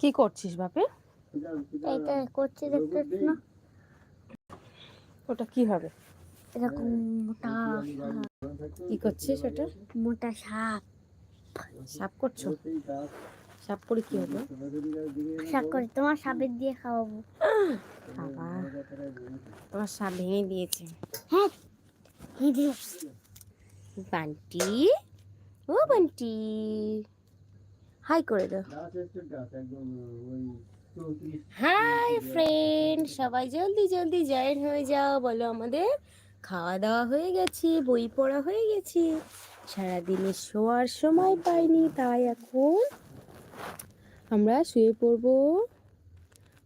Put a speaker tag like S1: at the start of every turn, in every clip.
S1: কি করছিস বাপে?
S2: এইটা করছি দেখতে না।
S1: ওটা কি হবে?
S2: এরকম মোটা
S1: কি করছিস ওটা?
S2: মোটা সাপ।
S1: সাপ করছ? সাপ করে কি হবে?
S2: শাক করে তোমার সাপের দিয়ে খাওয়াবো।
S1: বাবা তোমার সাপ ভেঙে দিয়েছে।
S2: হ্যাঁ
S1: বান্টি ও বান্টি। হাই করে দাও হাই ফ্রেন্ড সবাই জলদি জলদি জয়েন হয়ে যাও। বলো আমাদের খাওয়া দাওয়া হয়ে গেছে বই পড়া হয়ে গেছে। সারাদিনে শোয়ার সময় পাইনি তাই এখন আমরা শুয়ে পড়ব।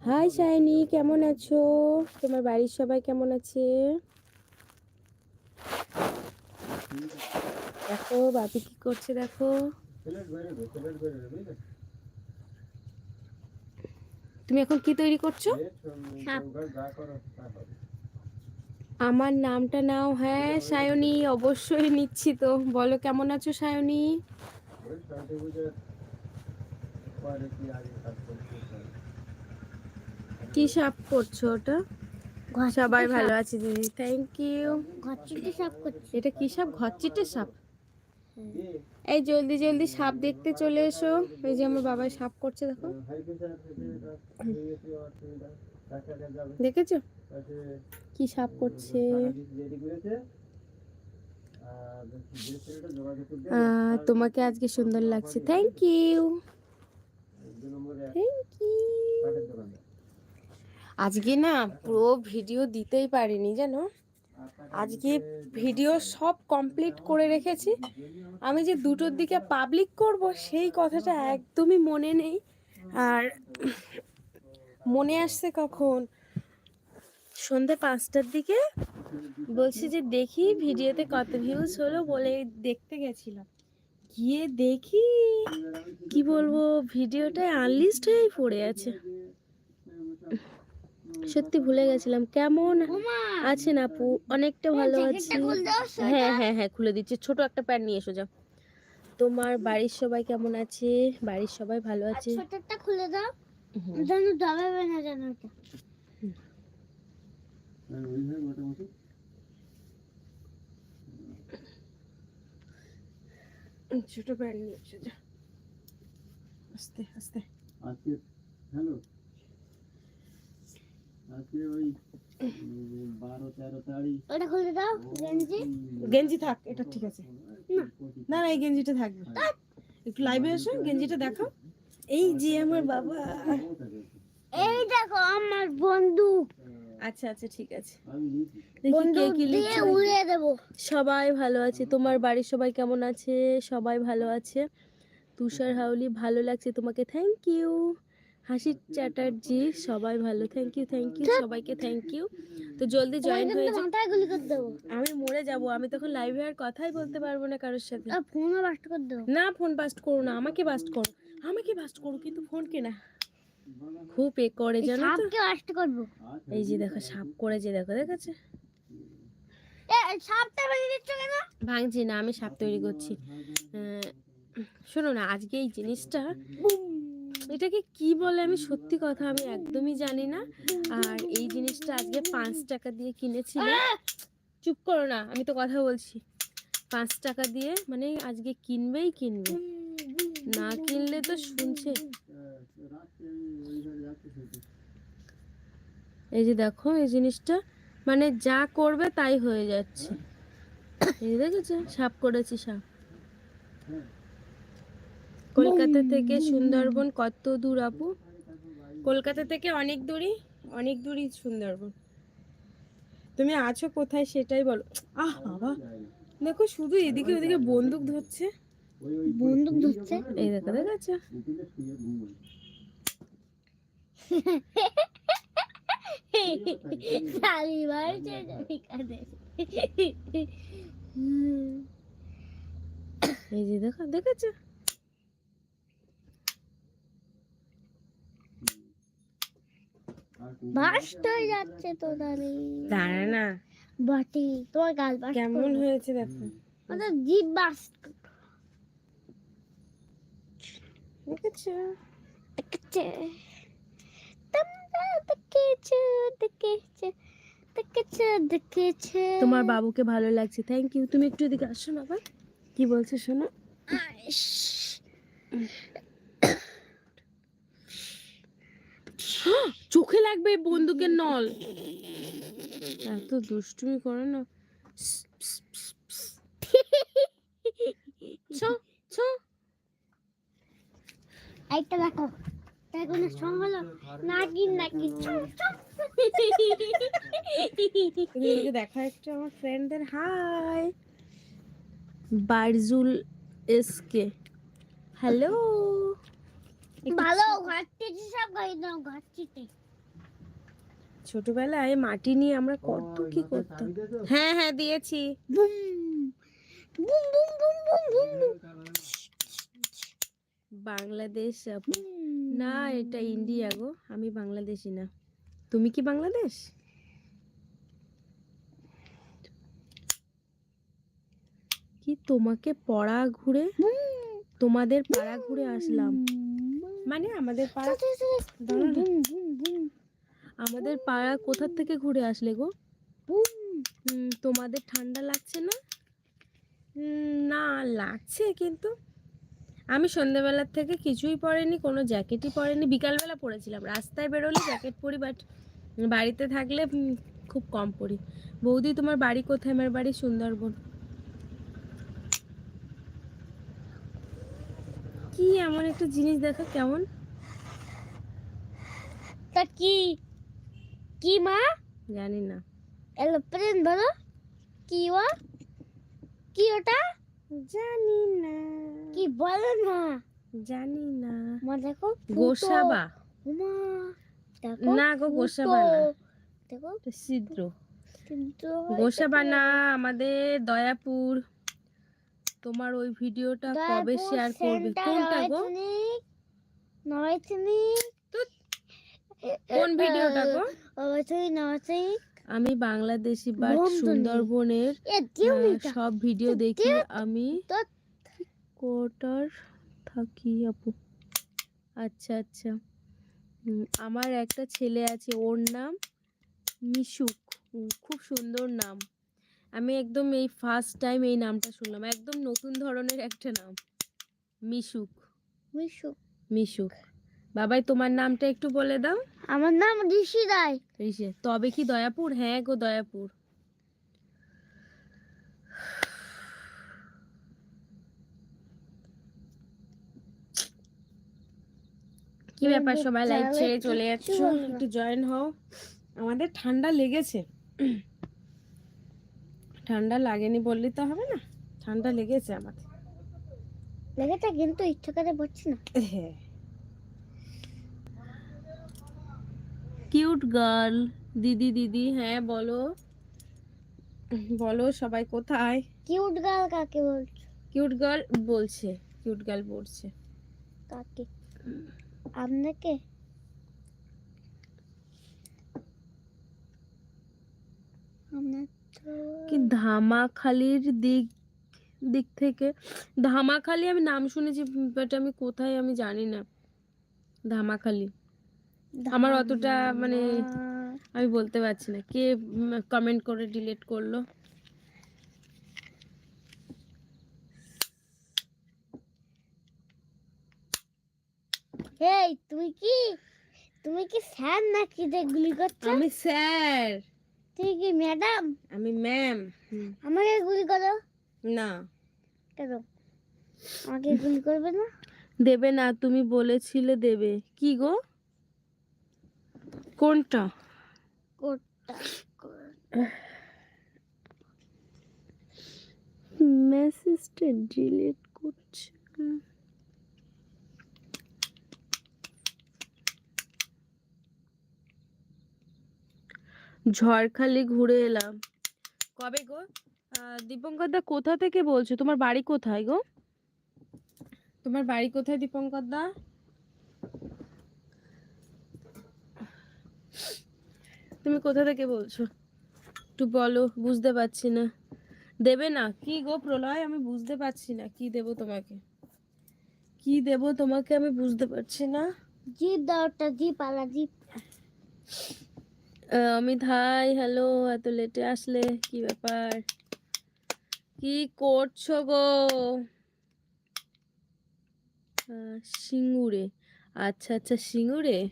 S1: হাই শাইনি কেমন আছো? তোমার বাড়ির সবাই কেমন আছে? দেখো বাপি কি করছে দেখো। তুমি এখন কি তৈরি করছ? আমার নামটা নাও হ্যাঁ সায়নী অবশ্যই নিচ্ছি তো। বলো কেমন আছো সায়নী? কি সাপ করছ ওটা?
S2: ঘর
S1: সবাই ভালো আছে দিদি। থ্যাংক ইউ
S2: ঘর চিটে সাপ করছি।
S1: এটা কি সাপ? ঘরচিটে সাপ? এই জলদি জলদি সাপ দেখতে চলে এসো। এই যে আমার বাবা সাপ করছে, দেখো। দেখেছ? কি সাপ করছে? তোমাকে আজকে সুন্দর লাগছে। থ্যাংক ইউ থ্যাংক ইউ আজকে না পুরো ভিডিও দিতেই পারিনি, জানো? আজকে ভিডিও সব কমপ্লিট করে রেখেছি। আমি যে দুটোর দিকে পাবলিক করব, সেই কথাটা একদমই মনে নেই। আর মনে আসছে কখন? সন্ধ্যে পাঁচটার দিকে। বলছি যে দেখি ভিডিওতে কত ভিউজ হলো বলে দেখতে গেছিলাম। গিয়ে দেখি, কি বলব, ভিডিওটা আনলিস্ট হয়েই পড়ে আছে। সত্যি ভুলে গেছিলাম। কেমন আছেন আপু? অনেকটা ভালো আছি। হ্যাঁ হ্যাঁ হ্যাঁ খুলে দিচ্ছি। ছোট একটা প্যান্ট নিয়ে এসো যাও। তোমার বাড়ির সবাই কেমন আছে? বাড়ির সবাই ভালো আছে?
S2: ছোটটা খুলে দাও। যেন দবাবে না যেন
S1: ছোট প্যান্ট নিয়ে এসো যাও। আস্তে আস্তে।
S3: আজকে হ্যালো আজকে ওই উম, বারো তেরো তারিখ
S2: ওটা খুলে দাও গেঞ্জি।
S1: গেঞ্জি থাক এটা ঠিক আছে। না। না এই গেঞ্জিটা থাকবে একটু লাইভে এসো গেঞ্জিটা দেখো এই যে আমার বাবা।
S2: এই দেখো আমার বন্দুক
S1: আচ্ছা আচ্ছা ঠিক আছে।
S2: দিয়ে উড়িয়ে দেবো।
S1: সবাই ভালো আছে তোমার বাড়ির সবাই কেমন আছে? সবাই ভালো আছে। তুষার হাউলি ভালো লাগছে তোমাকে থ্যাংক ইউ হাসি চ্যাটার্জি সবাই ভালো থ্যাংক ইউ থ্যাংক ইউ সবাইকে থ্যাংক ইউ তো জলদি জয়েন হয়ে যাও। আমি মরে যাব আমি তখন লাইভে আর কথাই বলতে পারব না কারোর সাথে।
S2: ফোনও বাস্ট করে দেবো।
S1: না ফোন বাস্ট করো না আমাকে বাস্ট করো। আমাকে বাস্ট করো কিন্তু ফোনকে না। খুব এ করে জানো তো।
S2: সাপকে বাস্ট করব।
S1: এই যে দেখো সাপ করে যে দেখো দেখেছে
S2: এ সাপটা ভেঙে দিচ্ছ কেন?
S1: ভাঙছি না আমি সাপ তৈরি করছি। শোনো না আজকে এই জিনিসটা এটাকে কি বলে আমি সত্যি কথা আমি একদমই জানি না। আর এই জিনিসটা আজকে পাঁচ টাকা দিয়ে কিনেছিল। চুপ করো না, আমি তো কথা বলছি। পাঁচ টাকা দিয়ে মানে আজকে কিনবেই কিনবে। না কিনলে তো শুনছে। এই যে দেখো, এই জিনিসটা মানে যা করবে তাই হয়ে যাচ্ছে। এই দেখেছ সাপ করেছি সাপ কলকাতা থেকে সুন্দরবন কত দূর আপু? কলকাতা থেকে অনেক দূরই অনেক দূরই সুন্দরবন। তুমি আছো কোথায় সেটাই বলো। আহ বাবা। দেখো শুধু এদিকে ওদিকে বন্দুক ধরছে।
S2: বন্দুক ধরছে?
S1: এই দেখো
S2: কাঁদে
S1: এই যে দেখো দেখেছ
S2: বাস্ট হয়ে যাচ্ছে তো তাহলে
S1: দাঁড়া না।
S2: বটি তোমার গাল বাস্ট
S1: কেমন হয়েছে দেখো।
S2: ওদের জিভ বাস্ট
S1: দেখেছ?
S2: দেখেছে। তোমরা দেখেছ দেখেছ দেখেছ দেখেছ।
S1: তোমার বাবুকে ভালো লাগছে। থ্যাংক ইউ তুমি একটু এদিকে আসো বাবা কি বলছো শোনো? চোখে লাগবে এই বন্দুকের নল। এত দুষ্টুমি করে না। ছ ছ।
S2: এইটা দেখো। তাই কোনো সং হলো নাকি নাকি চুপ চুপ।
S1: এদিকে দেখা একটা আমার ফ্রেন্ডদের হাই বারজুল এসকে হ্যালো।
S2: ভালো ঘাটতেছি সব গাড়ি দাও ঘাটতিতে।
S1: ছোটবেলায় মাটি নিয়ে আমরা কত কি করতাম। হ্যাঁ হ্যাঁ দিয়েছি।
S2: Boom boom boom boom boom boom boom.
S1: Bangladesh না এটা ইন্ডিয়া গো আমি বাংলাদেশি না। তুমি কি বাংলাদেশ? কি তোমাকে পড়া ঘুরে তোমাদের পাড়া ঘুরে আসলাম? মানে আমাদের পাড়া আমাদের পাড়া কোথা থেকে ঘুরে আসলে গো? তোমাদের ঠান্ডা লাগছে না? না লাগছে কিন্তু। আমি সন্ধ্যেবেলার থেকে কিছুই পরেনি কোনো জ্যাকেটই পরেনি। বিকালবেলা পরেছিলাম রাস্তায় বেরোলে জ্যাকেট পরি বাট বাড়িতে থাকলে খুব কম পরি। বৌদি তোমার বাড়ি কোথায়? আমার বাড়ি সুন্দরবন। কি এমন একটা জিনিস দেখো কেমন?
S2: তা কি? কি মা?
S1: জানি না।
S2: এলোপ্লেন বলো। কি ও? কি ওটা?
S1: জানি না।
S2: কি বলো না
S1: জানি না।
S2: মা দেখো
S1: গোসাবা।
S2: মা দেখো
S1: না গো। গোসাবা না।
S2: দেখো
S1: ছিদ্র
S2: কিন্তু
S1: গোসাবা না আমাদের দয়াপুর। তোমার ওই ভিডিওটা কবে শেয়ার করবে? কোনটা গো? কোন ভিডিওটা গো? আমি বাংলাদেশি বাট সুন্দরবনের সব ভিডিও দেখি আমি। কোটার থাকি আপু। আচ্ছা আচ্ছা। আমার একটা ছেলে আছে ওর নাম মিশুক। খুব সুন্দর নাম। আমি একদম এই ফার্স্ট টাইম এই নামটা শুনলাম। একদম নতুন ধরনের একটা নাম। মিশুক।
S2: মিশু
S1: মিশুক। বাবাই তোমার নামটা একটু বলে দাও।
S2: আমার নাম ঋষি রায়।
S1: ঋষি তবে কি দয়াপুর? হ্যাঁ গো দয়াপুর। কি ব্যাপার? সবাই লাইভ ছেড়ে চলে যাচ্ছ। একটু জয়েন হও। আমাদের ঠান্ডা লেগেছে। ঠান্ডা লাগেনি বললে তো হবে না? ঠান্ডা লেগেছে আমাদের
S2: লেগেছে কিন্তু ইচ্ছা করে পড়ছি না।
S1: হ্যাঁ। Cute girl. দিদি দিদি হ্যাঁ বলো। বলো সবাই কোথায়?
S2: কিউট গার্ল কাকে বলছো?
S1: কিউট গার্ল বলছে কিউট গার্ল বলছে।
S2: কাকে? আপনাকে? আপনার তো
S1: কি ধামাখালির দিক দিক থেকে? ধামাখালি আমি নাম শুনেছি বাট আমি কোথায় আমি জানি না। ধামাখালি। আমার অতটা মানে আমি বলতে পারছি না। কে কমেন্ট করে ডিলিট করল?
S2: এই তুমি কি তুমি কি স্যার নাকি যে গুলি করছ?
S1: আমি স্যার।
S2: তুমি কি ম্যাডাম?
S1: আমি ম্যাম।
S2: আমাকে গুলি করো।
S1: না।
S2: কেন? আমাকে গুলি করবে না?
S1: দেবে না তুমি বলেছিলে দেবে। কি গো? কোনটা?
S2: কোটটা
S1: মেসেজটা ডিলিট করছে। ঝড়খালি ঘুরে এলাম। কবে গো? দীপঙ্কর দা কোথা থেকে বলছো? তোমার বাড়ি কোথায় গো? তোমার বাড়ি কোথায় দীপঙ্কর দা? তুমি কোথা থেকে বলছো? একটু বলো বুঝতে পারছি না। দেবে না? কি গো প্রলয়? আমি বুঝতে পারছি না। কি দেব তোমাকে? কি দেব তোমাকে আমি বুঝতে পারছি না।
S2: জিপ দাও একটা জিপ আলা জিপ।
S1: অমিত, হাই, হ্যালো, এত লেটে আসলে, কি ব্যাপার? কি করছ গো? সিঙ্গুরে। আচ্ছা আচ্ছা সিঙ্গুরে?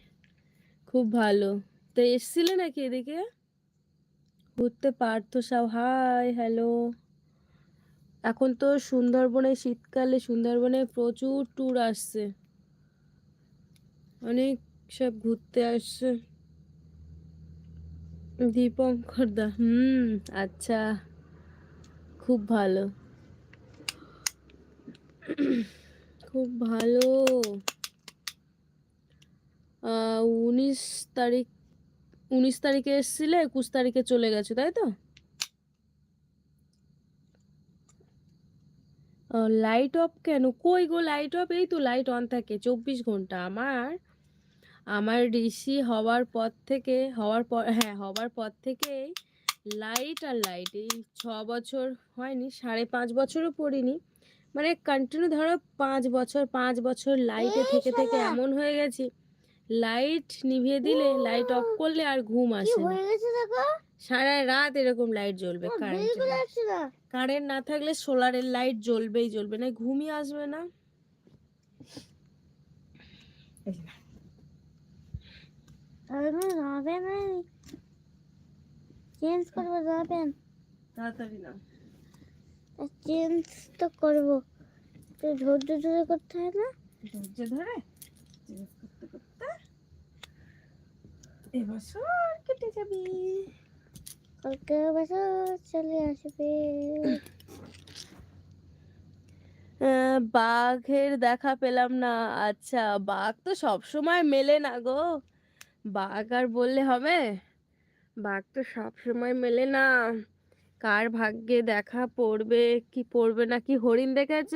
S1: খুব ভালো। তো এসছিলে নাকি এদিকে? ঘুরতে পারতো সব। Hi, hello. এখন তো সুন্দরবনে শীতকালে, সুন্দরবনে প্রচুর ট্যুর আসছে। অনেক সব ঘুরতে আসছে। দীপঙ্কর দা, হুম আচ্ছা খুব ভালো। খুব ভালো। উনিশ তারিখ, উনিশ তারিখে এসছিলে, একুশ তারিখে চলে গেছো, তাই তো? লাইট অফ কেন? কই গো লাইট অফ এই তো লাইট অন থাকে, চব্বিশ ঘণ্টা। আমার আমার ঋষি হওয়ার পর থেকে হওয়ার পর হ্যাঁ হওয়ার পর থেকেই লাইট আর লাইট এই ছ বছর হয়নি সাড়ে পাঁচ বছরও পড়িনি। মানে কন্টিনিউ ধরো পাঁচ বছর পাঁচ বছর লাইটে থেকে থেকে এমন হয়ে গেছি লাইট নিভিয়ে দিলে লাইট অফ করলে আর ঘুম আসে সারা রাত এরকম লাইট জ্বলবে কারেন্ট কারেন্ট না। থাকলে সোলারের লাইট জ্বলবেই জ্বলবে না ঘুমই আসবে না।
S2: তাহলে যাবে না চেঞ্জ করব যাবেন
S1: তাড়াতাড়ি
S2: চেঞ্জ তো করব তো ধৈর্য ধরে করতে হয় না
S1: ধৈর্য ধরে এবছর কেটে যাবি
S2: কালকে বছর চলে আসবে
S1: বাঘের দেখা পেলাম না। আচ্ছা বাঘ তো সব সময় মেলে না গো। বাঘ আর বললে হবে? বাঘ তো সব সময় মেলে না। কার ভাগ্যে দেখা পড়বে, কি পড়বে না? কি হরিণ দেখেছ?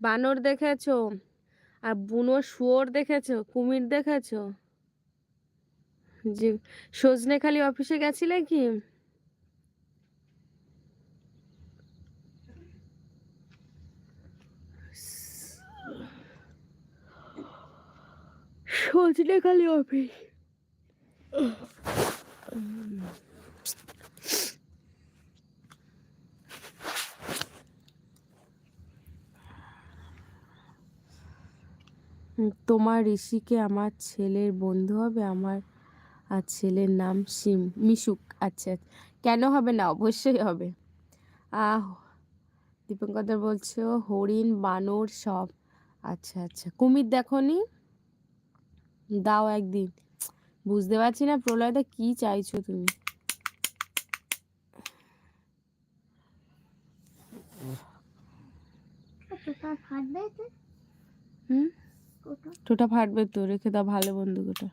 S1: বানর দেখেছ? আর বুনো শুয়োর দেখেছ? কুমির দেখেছ? যে সজনেখালি অফিসে গেছিলে কি? সজনেখালি অফিস। তোমার ঋষিকে আমার ছেলের বন্ধু হবে, আমার আর ছেলের নাম সিম মিশুক। আচ্ছা কেন হবে না? অবশ্যই হবে। আহ, দীপঙ্কর বলছো হরিণ, বানর সব। আচ্ছা আচ্ছা। কুমির দেখনি? দাও একদিন। বুঝতে পারছি না প্রলয়দা কি চাইছো তুমি? হুম? টোটা? ফাটবে তো রেখে দাও ভালো বন্ধু গোটা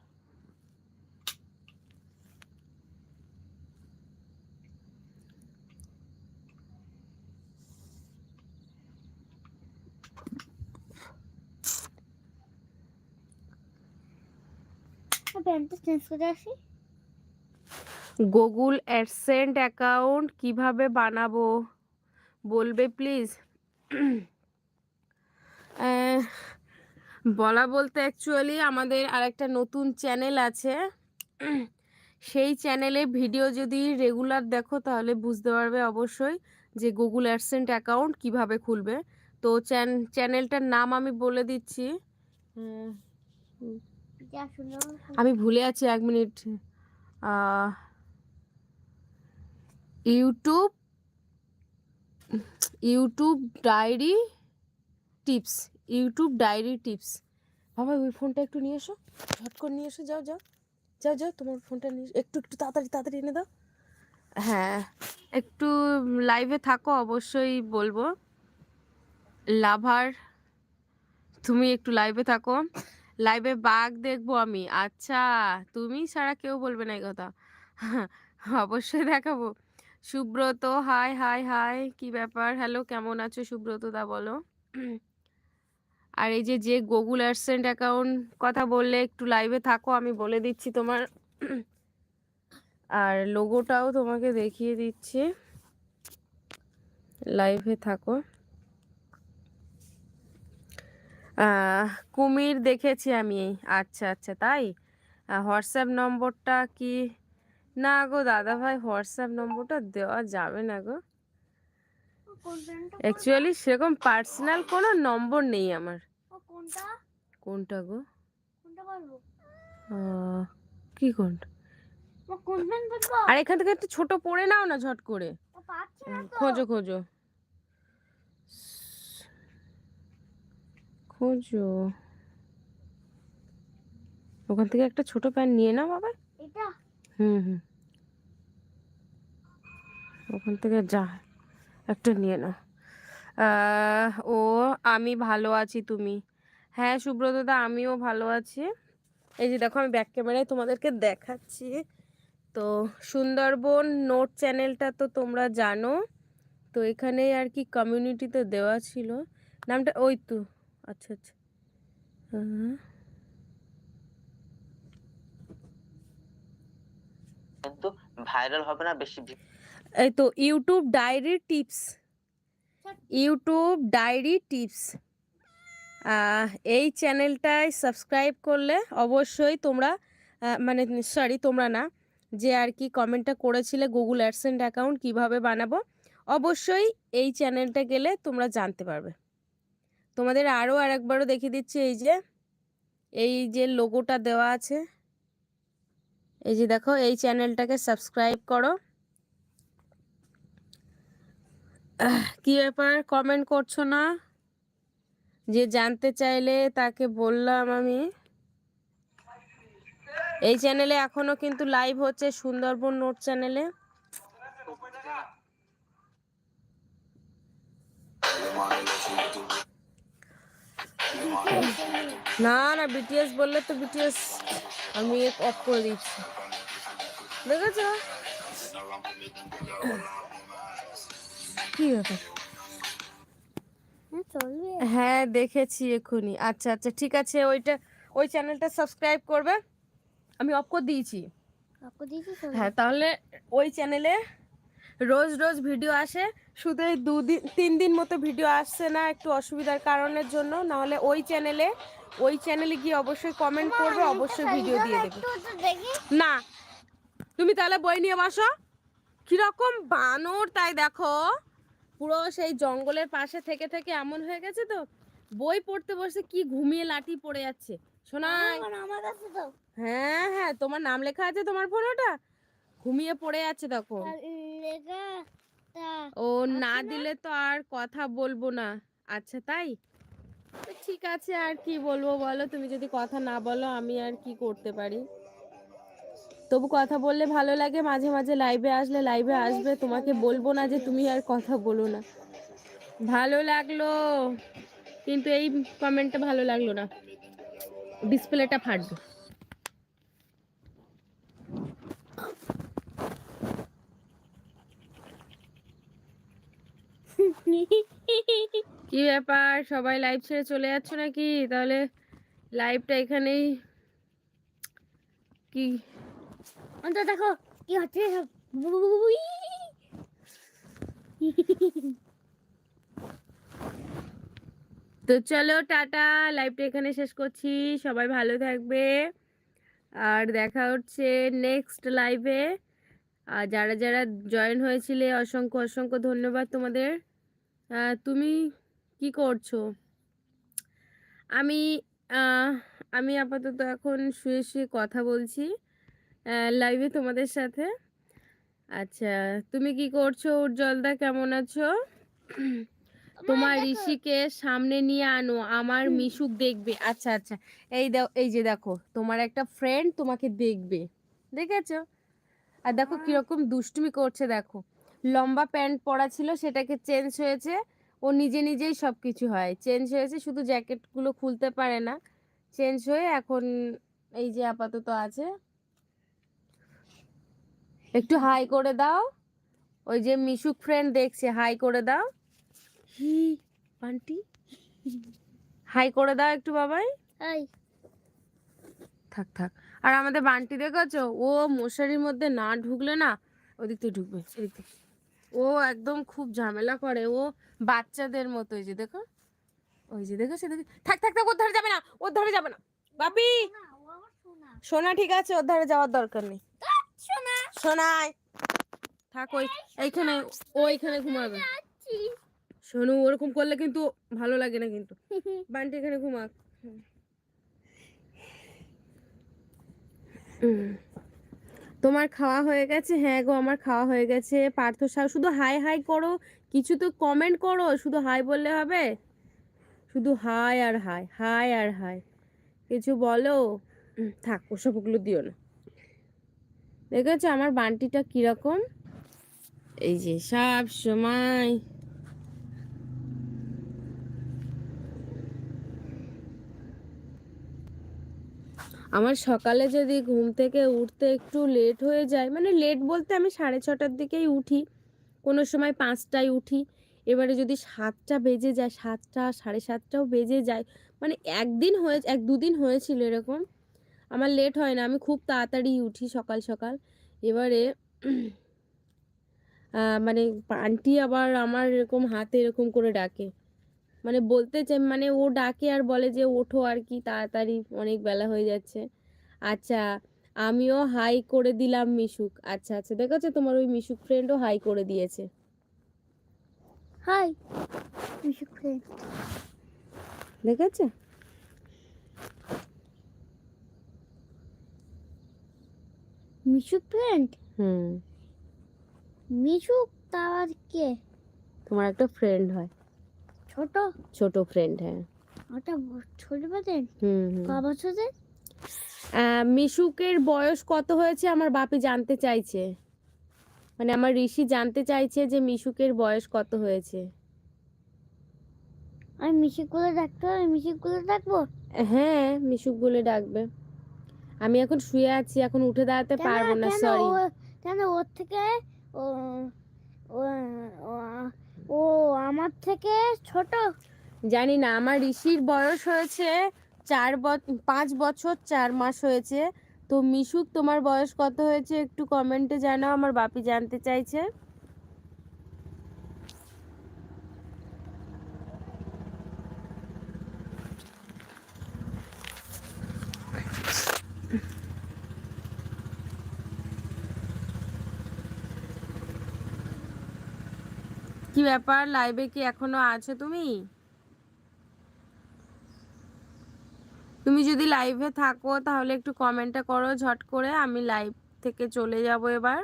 S1: গুগল অ্যাডসেন্ট অ্যাকাউন্ট কীভাবে বানাবো? বলবে প্লিজ বলা বলতে অ্যাকচুয়ালি আমাদের আরেকটা নতুন চ্যানেল আছে। সেই চ্যানেলে ভিডিও যদি রেগুলার দেখো তাহলে বুঝতে পারবে অবশ্যই যে গুগল অ্যাডসেন্ট অ্যাকাউন্ট কীভাবে খুলবে। তো চ্যান চ্যানেলটার নাম আমি বলে দিচ্ছি। আমি ভুলে আছি এক minute YouTube YouTube diary tips YouTube diary tips বাবা, ওই ফোনটা একটু নিয়ে এসো। ঝট করে নিয়ে এসো। যাও যাও। যাও যাও, তোমার ফোনটা নিয়ে একটু একটু তাড়াতাড়ি তাড়াতাড়ি এনে দাও। হ্যাঁ একটু লাইভে থাকো, অবশ্যই বলব। লাভার, তুমি একটু লাইভে থাকো। লাইভে বাঘ দেখব আমি। আচ্ছা তুমি ছাড়া কেউ বলবে না এই কথা। অবশ্যই দেখাবো। সুব্রত হাই হাই হাই কি ব্যাপার? হ্যালো কেমন আছো সুব্রত দা বলো? আর এই যে যে গুগল অ্যাডসেন্ট অ্যাকাউন্ট কথা বললে, একটু লাইভে থাকো, আমি বলে দিচ্ছি তোমার। আর লোগোটাও তোমাকে দেখিয়ে দিচ্ছি। লাইভে থাকো আহ, কুমির দেখেছি আমি। আচ্ছা আচ্ছা তাই? হোয়াটসঅ্যাপ নম্বরটা কি? না গো দাদা ভাই হোয়াটসঅ্যাপ নম্বরটা দেওয়া যাবে না গো। অ্যাকচুয়ালি সেরকম পার্সোনাল কোনো নম্বর নেই আমার।
S2: কোনটা
S1: গো? কি কোনটা? আর এখান থেকে একটু ছোট পড়ে নাও না ঝট করে। খোঁজো খোঁজো। খোঁজো। ওখান থেকে একটা ছোট প্যান্ট নিয়ে নাও বাবা।
S2: এটা?
S1: হুম হুম। ওখান থেকে যা একটা নিয়ে নাও। ও আমি ভালো আছি তুমি। হ্যাঁ সুব্রতদা আমিও ভালো আছি। এই যে দেখো আমি ব্যাক ক্যামেরায় তোমাদেরকে দেখাচ্ছি। তো সুন্দরবন নোট চ্যানেলটা তো তোমরা জানো। তো এখানেই আর কি কমিউনিটিতে দেওয়া ছিল। নামটা ওই তো আচ্ছা আচ্ছা। হ্যাঁ।
S4: কিন্তু ভাইরাল হবে না বেশি
S1: এই তো YouTube diary tips. YouTube diary tips. এই চ্যানেলটায় সাবস্ক্রাইব করলে অবশ্যই তোমরা মানে সরি তোমরা না যে আর কি কমেন্টটা করেছিলে গুগল অ্যাডসেন্ট অ্যাকাউন্ট কীভাবে বানাবো অবশ্যই এই চ্যানেলটা গেলে তোমরা জানতে পারবে। তোমাদের আরও আরেকবারও দেখিয়ে দিচ্ছি, এই যে এই যে লোগোটা দেওয়া আছে। এই যে দেখো, এই চ্যানেলটাকে সাবস্ক্রাইব করো। কি ব্যাপার? কমেন্ট করছ না? যে জানতে চাইলে তাকে বললাম আমি। এই চ্যানেলে এখনও কিন্তু লাইভ হচ্ছে সুন্দরবন নোট চ্যানেলে না না বিটিএস বললে তো বিটিএস আমি অফ করে দিচ্ছি। দেখেছ? কি ব্যাপার?
S2: হ্যাঁ
S1: দেখেছি এক্ষুনি। আচ্ছা আচ্ছা ঠিক আছে ওইটা ওই চ্যানেলটা সাবস্ক্রাইব করবে। আমি অফ করে দিয়েছি। হ্যাঁ তাহলে ওই চ্যানেলে রোজ রোজ ভিডিও আসে। শুধু এই দুদিন তিন দিন মতো ভিডিও আসছে না একটু অসুবিধার কারণের জন্য। নাহলে ওই চ্যানেলে ওই চ্যানেলে গিয়ে অবশ্যই কমেন্ট করবে অবশ্যই ভিডিও দিয়ে দেবে। না তুমি তাহলে বই নিয়ে বসো। কীরকম বানর তাই দেখো। পুরো সেই জঙ্গলের পাশে থেকে থেকে এমন হয়ে গেছে তো বই পড়তে বসে কি ঘুমিয়ে লাঠি পড়ে যাচ্ছে। শোনাই।
S2: কাছে
S1: হ্যাঁ হ্যাঁ তোমার নাম লেখা আছে তোমার ফোনে ওটা ঘুমিয়ে পড়ে যাচ্ছে দেখো ও না দিলে তো আর কথা বলব না। আচ্ছা তাই? ঠিক আছে আর কি বলব বলো? তুমি যদি কথা না বলো আমি আর কি করতে পারি? তবু কথা বললে ভালো লাগে মাঝে মাঝে লাইভে আসলে লাইভে আসবে তোমাকে বলব না যে তুমি আর কথা বলো না। ভালো লাগল। কিন্তু এই কমেন্টটা ভালো লাগল না। ডিসপ্লেটা ফাটবে। কি ব্যাপার? সবাই লাইভ ছেড়ে চলে যাচ্ছ নাকি? তাহলে লাইভটা এখানেই কি?
S2: অন্ত দেখো কি হচ্ছে? সব
S1: তো চলো টাটা। লাইভটা এখানে শেষ করছি। সবাই ভালো থাকবে। আর দেখা হচ্ছে নেক্সট লাইভে আর যারা যারা জয়েন হয়েছিলে অসংখ্য অসংখ্য ধন্যবাদ তোমাদের। তুমি কি করছ? আমি আমি আপাতত এখন শুয়ে শুয়ে কথা বলছি লাইভে তোমাদের সাথে। আচ্ছা তুমি কি করছ? উজ্জ্বলদা কেমন আছো? তোমার ঋষিকে সামনে নিয়ে আনো আমার মিশুক দেখবে। আচ্ছা আচ্ছা এই দাও এই যে দেখো তোমার একটা ফ্রেন্ড তোমাকে দেখবে। দেখেছ? আর দেখো কীরকম দুষ্টুমি করছে দেখো। লম্বা প্যান্ট পরা ছিল সেটাকে চেঞ্জ হয়েছে। ও নিজে নিজেই সব কিছু হয়। চেঞ্জ হয়েছে শুধু জ্যাকেটগুলো খুলতে পারে না। চেঞ্জ হয়ে এখন এই যে আপাতত আছে। একটু হাই করে দাও। ওই যে মিশুক ফ্রেন্ড দেখছে হাই করে দাও। হি বান্টি হাই করে দাও একটু বাবাই। থাক থাক। আর আমাদের বান্টি দেখেছ? ও মশারির মধ্যে না ঢুকলে না ওদিক থেকে ঢুকবে এদিক থেকে ও একদম খুব ঝামেলা করে। ও বাচ্চাদের মতো এই যে দেখো। ওই যে দেখেছ দেখে। থাক থাক থাক ওর ধারে যাবে না ওর ধারে যাবে না। বাপি!
S2: না সোনা
S1: ঠিক আছে ওর ধারে যাওয়ার দরকার নেই। সোনাই থাক ওই এইখানে ও এইখানে ঘুমাবে। সোনু ওরকম করলে কিন্তু ভালো লাগে না কিন্তু। বান্টি এখানে ঘুমাক। হুম। তোমার খাওয়া হয়ে গেছে? হ্যাঁ গো, আমার খাওয়া হয়ে গেছে। পার্থ সাহা, শুধু হাই হাই করো, কিছু তো কমেন্ট করো। শুধু হাই বললে হবে? শুধু হাই আর হাই হাই আর হাই। কিছু বলো? থাক, ওসব ওগুলো দিও না। দেখেছ আমার বান্টিটা কীরকম? এই যে, সব সময় আমার সকালে যদি ঘুম থেকে উঠতে একটু লেট হয়ে যায় মানে লেট বলতে আমি সাড়ে ছটার দিকেই উঠি, কোনো সময় পাঁচটায় উঠি, এবারে যদি সাতটা বেজে যায়, সাতটা, সাড়ে সাতটাও বেজে যায় মানে একদিন হয়ে, এক দুদিন হয়েছিল এরকম, আমার লেট হয় না, আমি খুব তাড়াতাড়ি উঠি সকাল সকাল, এবারে মানে আন্টি আবার আমার এরকম হাতে এরকম করে ডাকে। মানে বলতে চাই মানে ও ডাকে আর বলে যে ওঠো আর কি তাড়াতাড়ি অনেক বেলা হয়ে যাচ্ছে। আচ্ছা আমিও হাই করে দিলাম মিশুক। আচ্ছা আচ্ছা দেখেছ তোমার ওই মিশুক ফ্রেন্ডও হাই করে দিয়েছে।
S2: হাই মিশুক ফ্রেন্ড
S1: দেখেছ?
S2: মিশুক ফ্রেন্ড
S1: হুম।
S2: মিশুক তার কে?
S1: তোমার একটা ফ্রেন্ড হয়।
S2: ছোট?
S1: ছোট ফ্রেন্ড হ্যাঁ।
S2: ওটা ছোট
S1: হুম
S2: ক বছরের
S1: মিশুকের বয়স কত হয়েছে আমার বাপি জানতে চাইছে। মানে আমার ঋষি জানতে চাইছে যে মিশুকের বয়স কত হয়েছে।
S2: আমি ডাকতে হবে মিশিগুলো ডাকবো?
S1: হ্যাঁ মিশুক বলে ডাকবে। আমি এখন শুয়ে আছি এখন উঠে দাঁড়াতে পারব না সরি
S2: কেন ওর থেকে ও ও- আমার থেকে ছোট?
S1: জানি না, আমার ঋষির বয়স হয়েছে চার পাঁচ বছর চার মাস হয়েছে। তো মিশুক, তোমার বয়স কত হয়েছে একটু কমেন্টে জানাও, আমার বাপি জানতে চাইছে। কি ব্যাপার? লাইভে কি এখনও আছো তুমি? তুমি যদি লাইভে থাকো, তাহলে একটু কমেন্টটা করো ঝট করে। আমি লাইভ থেকে চলে যাব এবার।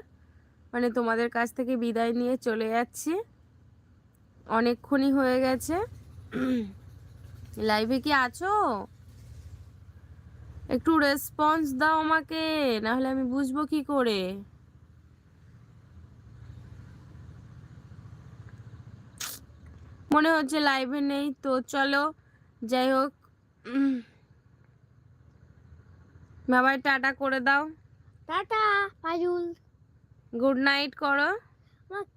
S1: মানে তোমাদের কাছ থেকে বিদায় নিয়ে চলে যাচ্ছি। অনেকক্ষণই হয়ে গেছে। লাইভে কি আছো? একটু রেসপন্স দাও আমাকে, নাহলে আমি বুঝব কি করে। মনে হচ্ছে লাইভে নেই তো চলো যাই হোক। বাবাই টাটা করে দাও।
S2: টাটা পাজুল
S1: গুড নাইট করো।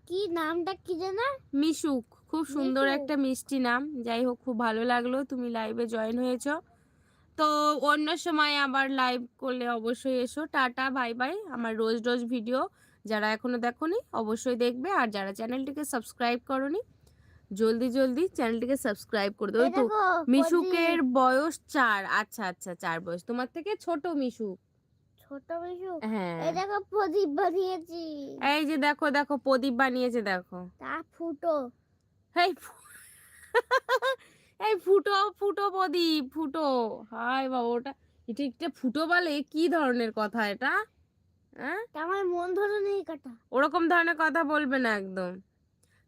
S2: কি নামটা কি জানা
S1: মিশুক খুব সুন্দর একটা মিষ্টি নাম। যাই হোক খুব ভালো লাগল তুমি লাইভে জয়েন হয়েছো। তো অন্য সময় আবার লাইভ করলে অবশ্যই এসো। টাটা বাই বাই আমার রোজ রোজ ভিডিও যারা এখনও দেখোনি অবশ্যই দেখবে। আর যারা চ্যানেলটিকে সাবস্ক্রাইব করনি জলদি জলদি চ্যানেলটিকে সাবস্ক্রাইব করে দেবো তো মিশুকের বয়স চার। আচ্ছা আচ্ছা চার বয়স। তোমার থেকে ছোট
S2: মিশু।
S1: হ্যাঁ।
S2: এই দেখো প্রদীপ বানিয়েছি।
S1: এই যে দেখো দেখো প্রদীপ বানিয়েছে দেখো।
S2: তা ফুটো।
S1: এই এই ফুটো ফুটো প্রদীপ ফুটো। হাই বাবা ওটা এটা একটা ফুটো বলে? কি ধরনের কথা এটা? হ্যাঁ
S2: আমার মন ধরে নেই কাটা
S1: ওরকম ধরনের কথা বলবে না একদম।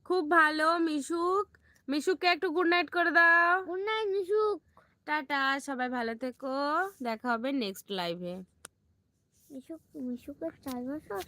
S1: খুব ভালো মিশুক। মিশুককে একটু গুড নাইট করে দাও।
S2: গুড নাইট মিশুক।
S1: টাটা সবাই ভালো থেকো। দেখা হবে নেক্সট লাইভে
S2: মিশুক মিশুকের চার বছর